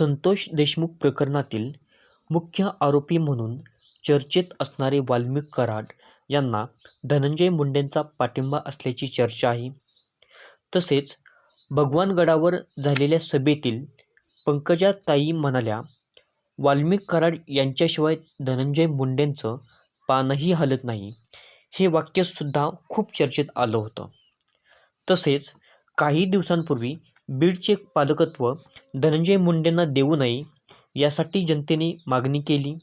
संतोष देशमुख प्रकरणातील मुख्य आरोपी म्हणून चर्चेत असणारे वाल्मिक कराड यांना धनंजय मुंडेंचा पाठिंबा असल्याची चर्चा आहे. तसेच भगवानगडावर झालेल्या सभेतील पंकजा ताई म्हणाल्या वाल्मिक कराड यांच्याशिवाय धनंजय मुंडेंचं पानही हलत नाही. हे वाक्यसुद्धा खूप चर्चेत आलं होतं. तसेच काही दिवसांपूर्वी बीडचे पालकत्व धनंजय मुंडेंना देऊ नये यासाठी जनतेने मागणी केली.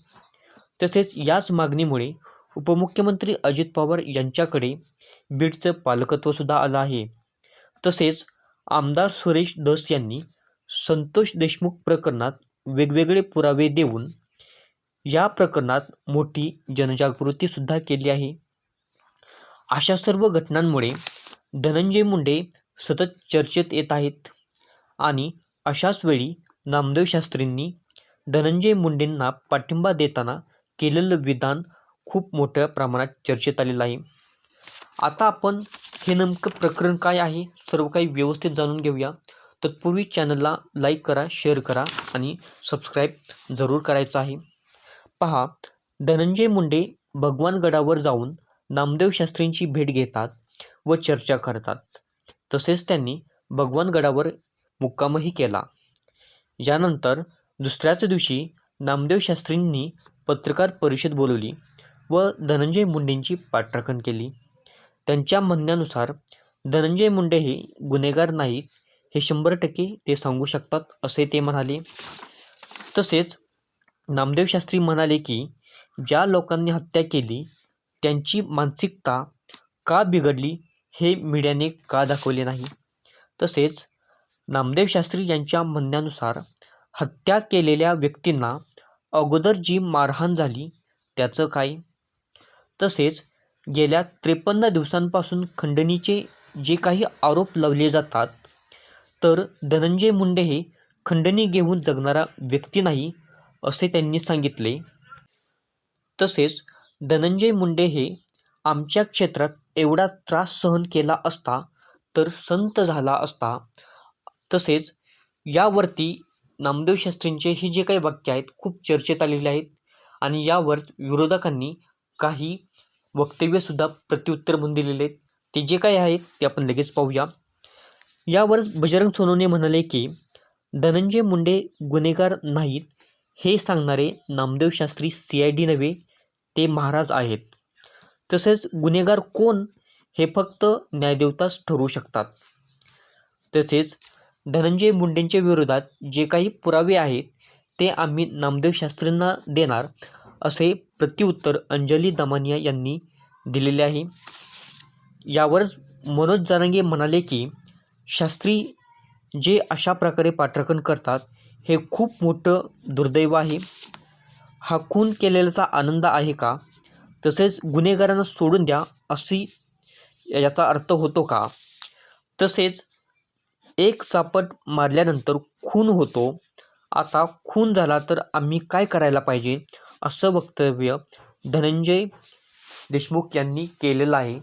तसेच याच मागणीमुळे उपमुख्यमंत्री अजित पवार यांच्याकडे बीडचं पालकत्वसुद्धा आलं आहे. तसेच आमदार सुरेश धस यांनी संतोष देशमुख प्रकरणात वेगवेगळे पुरावे देऊन या प्रकरणात मोठी जनजागृतीसुद्धा केली आहे. अशा सर्व घटनांमुळे धनंजय मुंडे सतत चर्चेत येत आहेत. आणि अशाच वेळी नामदेव शास्त्रींनी धनंजय मुंडेंना पाठिंबा देताना केलेलं विधान खूप मोठ्या प्रमाणात चर्चेत आलेलं आहे. आता आपण हे नेमकं प्रकरण काय आहे सर्व काही व्यवस्थित जाणून घेऊया. तत्पूर्वी चॅनलला लाईक करा शेअर करा आणि सबस्क्राईब जरूर करायचं आहे. पहा धनंजय मुंडे भगवानगडावर जाऊन नामदेव शास्त्रींची भेट घेतात व चर्चा करतात. तसेच त्यांनी भगवानगडावर मुक्कामही केला. यानंतर दुसऱ्याच दिवशी नामदेव शास्त्रींनी पत्रकार परिषद बोलवली व धनंजय मुंडेंची पाठराखण केली. त्यांच्या म्हणण्यानुसार धनंजय मुंडे हे गुन्हेगार नाहीत हे शंभर टक्के ते सांगू शकतात असे ते म्हणाले. तसेच नामदेव शास्त्री म्हणाले की ज्या लोकांनी हत्या केली त्यांची मानसिकता का बिघडली हे मीडियाने का दाखवले नाही? तसेच नामदेव शास्त्री यांच्या म्हणण्यानुसार हत्या केलेल्या व्यक्तींना अगोदर जी मारहाण झाली त्याचं काय? तसेच गेल्या त्रेपन्न दिवसांपासून खंडणीचे जे काही आरोप लावले जातात तर धनंजय मुंडे हे खंडणी घेऊन जगणारा व्यक्ती नाही असे त्यांनी सांगितले. तसेच धनंजय मुंडे हे आमच्या क्षेत्रात एवढा त्रास सहन केला असता तर संत झाला असता तसेच यावरती नामदेव शास्त्रींचे हे जे काही वाक्य आहेत खूप चर्चेत आलेले आहेत आणि यावर विरोधकांनी काही वक्तव्यसुद्धा प्रत्युत्तर म्हणून दिलेले आहेत. ते जे काही आहेत ते आपण लगेच पाहूया. यावर बजरंग सोनवणे म्हणाले की धनंजय मुंडे गुन्हेगार नाहीत हे सांगणारे Namdev Shastri C I D नव्हे ते महाराज आहेत. तसेच गुन्हेगार कोण हे फक्त न्यायदेवताच ठरवू शकतात. तसेच धनंजय मुंडेंच्या विरोधात जे काही पुरावे आहेत ते आम्ही नामदेव शास्त्रींना देणार असे प्रत्युत्तर अंजली दमानिया यांनी दिलेले आहे. यावरच मनोज जारंगे म्हणाले की शास्त्री जे अशा प्रकारे पाठराखण करतात हे खूप मोठं दुर्दैव आहे. हा खून केलेल्याचा आनंद आहे का? तसेच गुन्हेगारांना सोडून द्या अशी याचा अर्थ होतो का? तसेच एक चापट मारल्यानंतर खून होतो. आता खून झाला तर आम्ही काय करायला पाहिजे? असं वक्तव्य धनंजय देशमुख यांनी केलेलं आहे.